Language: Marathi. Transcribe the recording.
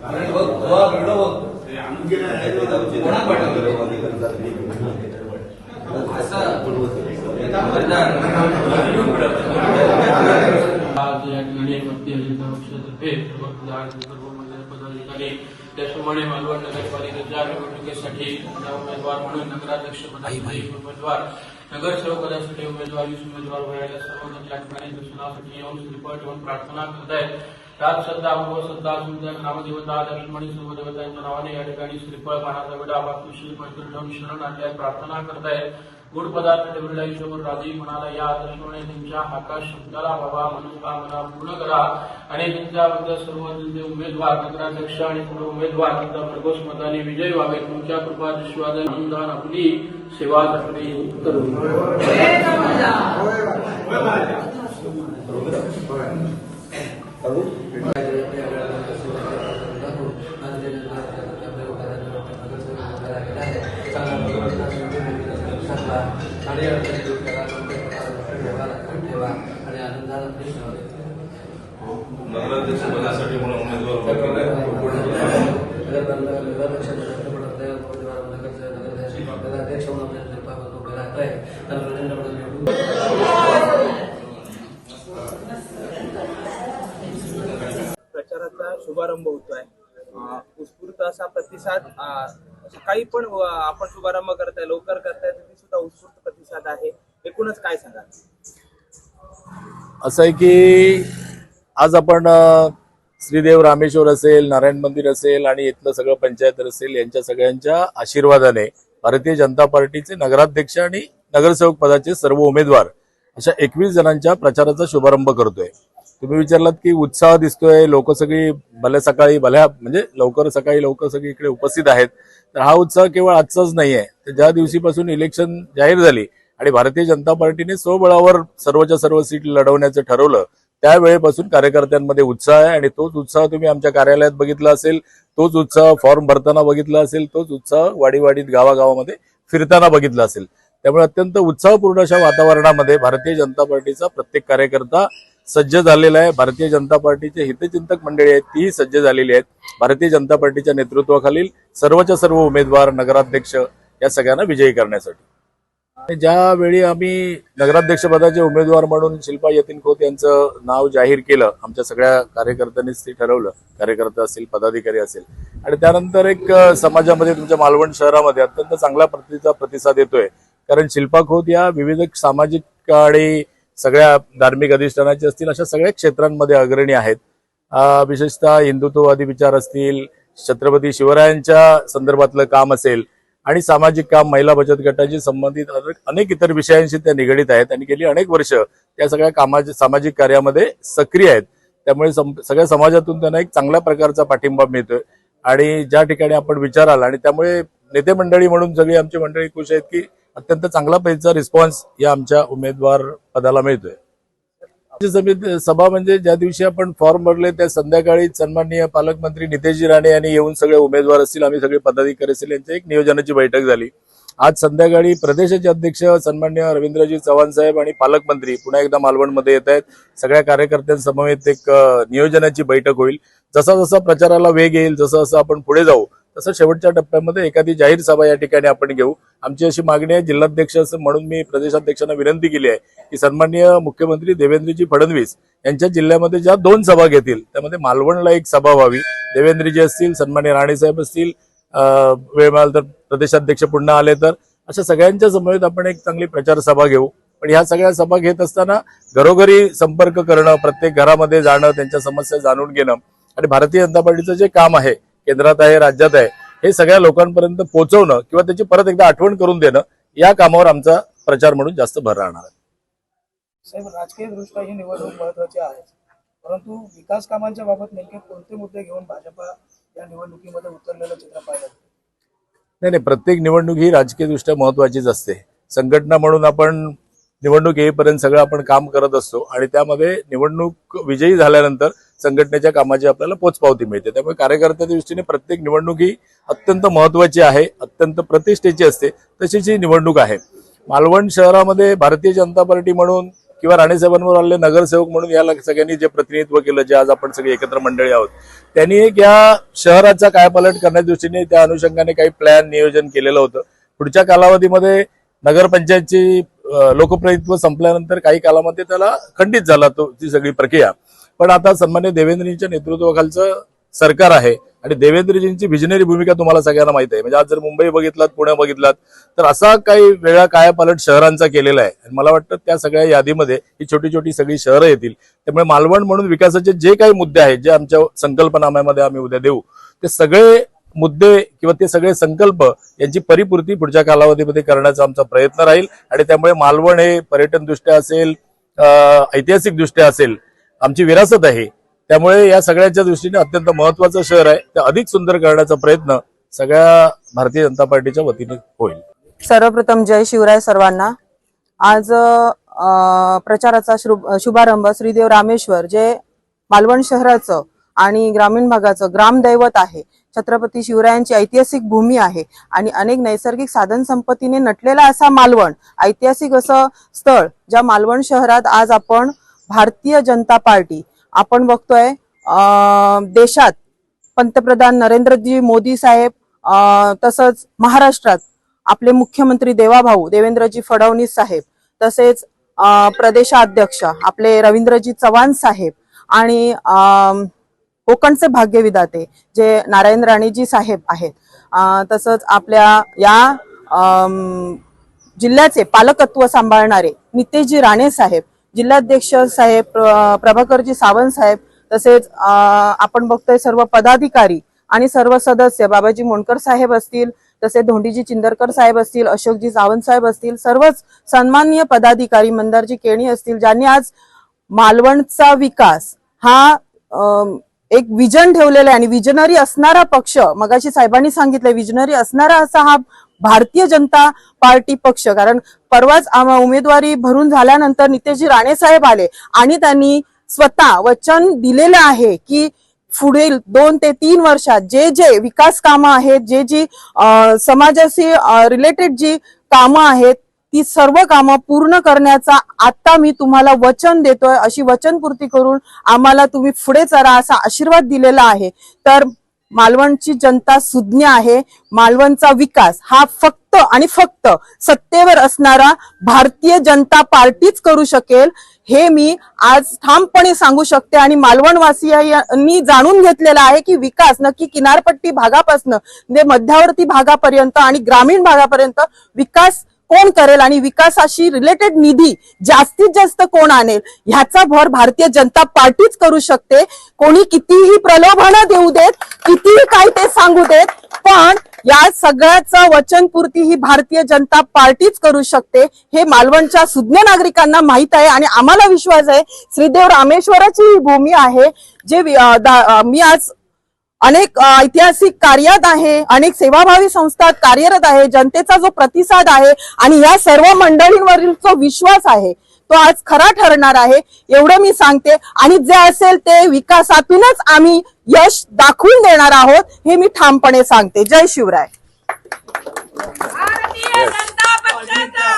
आज या ठिकाणी भक्ती अजिंठा पक्षातर्फे सर्व महिला पदाधिकारी त्याचप्रमाणे मालवण नगरपालिकेच्या निवडणुकीसाठी उमेदवार म्हणून नगराध्यक्ष पदासाठी उमेदवार नगरसेवक पदासाठी उमेदवार वीस उमेदवार वयाच्या सर्व या ठिकाणी दर्शनासाठी येऊन श्रीफळ ठेवून प्रार्थना करत आहेत राज श्रद्धा अनुभव श्रद्धा सुद्धा ग्रामदेवता लक्ष्मणी सर्व देवतांच्या नावाने या ठिकाणी श्रीफळ पानाचा विडा बाकी श्रीफळ ठेवून शरण आणल्या प्रार्थना करतायत गोड पदार्थ ठेवलेला ईश्वर राजी म्हणाला या आदर्शपणे त्यांच्या आकाश शब्दाला बाबा मनोकामना पूर्ण करा. आणि त्यांच्याबद्दल सर्व त्यांचे उमेदवार नगराध्यक्ष आणि सर्व उमेदवार त्यांचा भरघोस मताने विजय व्हावे. तुमच्या कृपा विश्वास अनुदान आपली सेवा करणे करू नगराध्यक्ष पदासाठी म्हणून उमेदवार उभे केले. प्रचाराचा शुभारंभ होतोय. उत्स्फूर्त असा प्रतिसाद काही पण आपण शुभारंभ करताय लवकर करताय तरी सुद्धा उत्स्फूर्त प्रतिसाद आहे. एकूणच काय सांगा असं आहे की आज आपण श्रीदेव रामेश्वर असेल नारायण मंदिर असेल आणि इथलं सगळं पंचायत असेल यांच्या सगळ्यांच्या आशीर्वादाने भारतीय जनता पार्टीचे नगराध्यक्ष आणि नगरसेवक पदाचे सर्व उमेदवार अशा एकवीस जणांच्या प्रचाराचा शुभारंभ करतोय. तुम्ही विचारलात की उत्साह दिसतोय लोक सगळी भल्या सकाळी भल्या म्हणजे लवकर सकाळी लवकर सगळी इकडे उपस्थित आहेत. तर हा उत्साह केवळ आजचाच नाही आहे तर ज्या दिवशीपासून इलेक्शन जाहीर झाली आणि भारतीय जनता पार्टीने स्वबळावर सर्वच्या सर्व सीट लढवण्याचं ठरवलं त्यावेळेपासून कार्यकर्त्यांमध्ये उत्साह आहे आणि तोच उत्साह तुम्ही आमच्या कार्यालयात बघितला असेल तोच उत्साह फॉर्म भरताना बघितला असेल तोच उत्साह वाडीवाडीत गावागावामध्ये फिरताना बघितला असेल. त्यामुळे अत्यंत उत्साहपूर्ण अशा वातावरणामध्ये भारतीय जनता पार्टीचा प्रत्येक कार्यकर्ता सज्ज झालेला आहे. भारतीय जनता पार्टीचे हितचिंतक मंडळी आहेत तीही सज्ज झालेली आहेत. भारतीय जनता पार्टीच्या नेतृत्वाखालील सर्वच्या सर्व उमेदवार नगराध्यक्ष या सगळ्यांना विजयी करण्यासाठी. आणि ज्यावेळी आम्ही नगराध्यक्षपदाचे उमेदवार म्हणून शिल्पा यतीन खोत यांचं नाव जाहीर केलं आमच्या सगळ्या कार्यकर्त्यांनीच ते ठरवलं. कार्यकर्ते असतील पदाधिकारी असेल आणि त्यानंतर एक समाजामध्ये तुमच्या मालवण शहरामध्ये अत्यंत चांगल्या प्रतीचा प्रतिसाद येतोय. कारण शिल्पा खोत या विविध सामाजिक आणि सगळ्या धार्मिक अधिष्ठानाचे असतील अशा सगळ्या क्षेत्रांमध्ये अग्रणी आहेत. विशेषतः हिंदुत्ववादी विचार असतील छत्रपती शिवरायांच्या संदर्भातलं काम असेल आणि सामाजिक काम महिला बचत गटाशी संबंधित अनेक- इतर विषयांशी त्या निगडीत आहेत. आणि गेली अनेक वर्ष त्या सगळ्या कामाच्या सामाजिक कार्यामध्ये सक्रिय आहेत. त्यामुळे सम- सगळ्या समाजातून त्यांना एक चांगल्या प्रकारचा पाठिंबा मिळतोय. आणि ज्या ठिकाणी आपण विचाराल आणि त्यामुळे नेते मंडळी म्हणून सगळी आमची मंडळी खुश आहेत की अत्यंत चांगला पैसा रिस्पॉन्स या आमच्या उमेदवार पदाला मिळतोय. समिती सभा म्हणजे ज्या दिवशी आपण फॉर्म भरले त्या संध्याकाळी सन्माननीय पालकमंत्री नितेशजी राणे यांनी येऊन सगळे उमेदवार असतील आम्ही सगळे पदाधिकारी असतील यांची एक नियोजनाची बैठक झाली. आज संध्याकाळी प्रदेशाचे अध्यक्ष सन्मान्य रवींद्रजी चव्हाण साहेब आणि पालकमंत्री पुन्हा एकदा मालवणमध्ये येत आहेत. सगळ्या कार्यकर्त्यांसमवेत एक नियोजनाची बैठक होईल. जसा जसा प्रचाराला वेग येईल जसं जसं आपण पुढे जाऊ तसं शेवटच्या टप्प्यामध्ये एखादी जाहीर सभा या ठिकाणी आपण घेऊ. आमची अशी मागणी आहे जिल्हाध्यक्ष असं म्हणून मी प्रदेशाध्यक्षांना विनंती केली आहे की सन्माननीय मुख्यमंत्री देवेंद्रजी फडणवीस यांच्या जिल्ह्यामध्ये ज्या दोन सभा घेतील त्यामध्ये मालवणला एक सभा व्हावी. देवेंद्रजी असतील सन्मान्य राणेसाहेब असतील वेळ मिळाल तर प्रदेशाध्यक्ष पुन्हा आले तर. अशा सगळ्यांच्या समवेत आपण एक चांगली प्रचार सभा घेऊ. पण ह्या सगळ्या सभा घेत असताना घरोघरी संपर्क करणं प्रत्येक घरामध्ये जाणं त्यांच्या समस्या जाणून घेणं आणि भारतीय जनता पार्टीचं जे काम आहे केंद्रात आहे राज्यात आहे हे सगळ्या लोकांपर्यंत पोहोचवणं किंवा त्याची परत एकदा आठवण करून देणं या कामावर आमचा प्रचार म्हणून जास्त भर राहणार आहे. साहेब राजकीय दृष्ट्या ही निवडणूक महत्वाची आहे. परंतु विकास कामांच्या बाबत नेमके कोणते मुद्दे घेऊन भाजपा या निवडणुकीमध्ये उतरलेलं चित्र पाहिलं नाही नाही प्रत्येक निवडणूक ही राजकीयदृष्ट्या महत्वाचीच असते. संघटना म्हणून आपण निवडणूक येईपर्यंत सगळं आपण काम करत असतो आणि त्यामध्ये निवडणूक विजयी झाल्यानंतर संघटनेच्या कामाची आपल्याला पोचपावती मिळते. त्यामुळे कार्यकर्त्याच्या दृष्टीने प्रत्येक निवडणूक ही अत्यंत महत्वाची आहे अत्यंत प्रतिष्ठेची असते तशीच ही निवडणूक आहे. मालवण शहरामध्ये भारतीय जनता पार्टी म्हणून किंवा राणेसाहेबांवर आलेले नगरसेवक म्हणून याला सगळ्यांनी जे प्रतिनिधित्व केलं जे आज आपण सगळे एकत्र मंडळी आहोत त्यांनी एक या शहराचा कायापालट करण्याच्या दृष्टीने त्या अनुषंगाने काही प्लॅन नियोजन केलेलं होतं. पुढच्या कालावधीमध्ये नगरपंचायतची लोकप्रतिनिधित्व संपल्यानंतर काही कालामध्ये त्याला खंडित झाला तो ती सगळी प्रक्रिया. पण आता सन्मान्य देवेंद्रजींच्या नेतृत्वाखालचं सरकार आहे आणि देवेंद्रजींची विजनरी भूमिका तुम्हाला सगळ्यांना माहिती आहे. म्हणजे आज जर मुंबई बघितलात पुणे बघितलात तर असा काही वेळा कायापालट शहरांचा केलेला आहे. आणि मला वाटतं त्या सगळ्या यादीमध्ये ही छोटी छोटी सगळी शहरं येतील. त्यामुळे मालवण म्हणून विकासाचे जे काही मुद्दे आहेत जे आमच्या संकल्पनाम्यामध्ये आम्ही उद्या देऊ ते सगळे मुद्दे किंवा ते सगळे संकल्प यांची परिपूर्ती पुढच्या कालावधीमध्ये करण्याचा आमचा प्रयत्न राहील. आणि त्यामुळे मालवण हे पर्यटन दृष्ट्या असेल ऐतिहासिक दृष्ट्या असेल आमची विरासत आहे. त्यामुळे या सगळ्याच्या दृष्टीने अत्यंत महत्वाचं शहर आहे. ते अधिक सुंदर करण्याचा प्रयत्न सगळ्या भारतीय जनता पार्टीच्या वतीने होईल. सर्वप्रथम जय शिवराय सर्वांना. आज प्रचाराचा शुभ- शुभारंभ श्रीदेव रामेश्वर जे मालवण शहराचं आणि ग्रामीण भागाचं ग्रामदैवत आहे. छत्रपती शिवरायांची ऐतिहासिक भूमी आहे. आणि अनेक नैसर्गिक साधन संपत्तीने नटलेला असा मालवण ऐतिहासिक असं स्थळ ज्या मालवण शहरात आज आपण भारतीय जनता पार्टी आपण बघतोय देशात पंतप्रधान नरेंद्रजी मोदी साहेब तसंच महाराष्ट्रात आपले मुख्यमंत्री देवाभाऊ देवेंद्रजी फडणवीस साहेब तसेच प्रदेशाध्यक्ष आपले रवींद्रजी चव्हाण साहेब आणि कोकणचे भाग्यविधाते जे नारायण राणेजी साहेब आहेत. तसंच आपल्या या जिल्ह्याचे पालकत्व सांभाळणारे नितेशजी राणे साहेब जिल्हाध्यक्ष साहेब प्रभाकरजी सावंत साहेब तसेच आपण बघतोय सर्व पदाधिकारी आणि सर्व सदस्य बाबाजी मोणकर साहेब असतील तसे धोंडीजी चिंदरकर साहेब असतील अशोकजी सावंत साहेब असतील सर्वच सन्माननीय पदाधिकारी मंदारजी केणी असतील ज्यांनी आज मालवणचा विकास हा एक विजन ठेवलेलं आहे आणि विजनरी असणारा पक्ष मगाशी साहेबांनी सांगितलं विजनरी असणारा असा हा भारतीय जनता पार्टी पक्ष. कारण परवाच उमेदवारी भरून झाल्यानंतर नितेशजी राणे साहेब आले आणि त्यांनी स्वतः वचन दिलेलं आहे की पुढील दोन ते तीन वर्षात जे जे विकास कामं आहेत जे जी समाजाशी रिलेटेड जी कामं आहेत ती सर्व कामं पूर्ण करण्याचा आता मी तुम्हाला वचन देतोय. अशी वचनपूर्ती करून आम्हाला तुम्ही पुढे चरा असा आशीर्वाद दिलेला आहे. तर मालवणची जनता सुज्ञ आहे. मालवणचा विकास हा फक्त आणि फक्त सत्तेवर असणारा भारतीय जनता पार्टीच करू शकेल. हे मी आज ठामपणे सांगू शकते आणि मालवणवासियांनी जाणून घेतलेलं आहे की विकास नक्की किनारपट्टी भागापासून म्हणजे मध्यावर्ती भागापर्यंत आणि ग्रामीण भागापर्यंत विकास कोण करेल आणि विकासाशी रिलेटेड निधी जास्तीत जास्त कोण आणेल ह्याचा भर भारतीय जनता पार्टीच करू शकते. कोणी कितीही प्रलोभनं देऊ देत कितीही काय ते सांगू देत पण या सगळ्याचं वचनपूर्ती ही भारतीय जनता पार्टीच करू शकते. हे मालवणच्या सुज्ञ नागरिकांना माहीत आहे आणि आम्हाला विश्वास आहे. श्रीदेव रामेश्वराची ही भूमी आहे. जे मी आज अनेक ऐतिहासिक कार्यात आहे अनेक सेवाभावी संस्थात कार्यरत आहे जनतेचा जो प्रतिसाद आहे आणि या सर्व मंडळींवरील जो विश्वास आहे तो आज खरा ठरणार आहे एवढं मी सांगते. आणि जे असेल ते विकासातूनच आम्ही यश दाखवून देणार आहोत हे मी ठामपणे सांगते. जय शिवराय. भारतीय जनता पक्षाचा.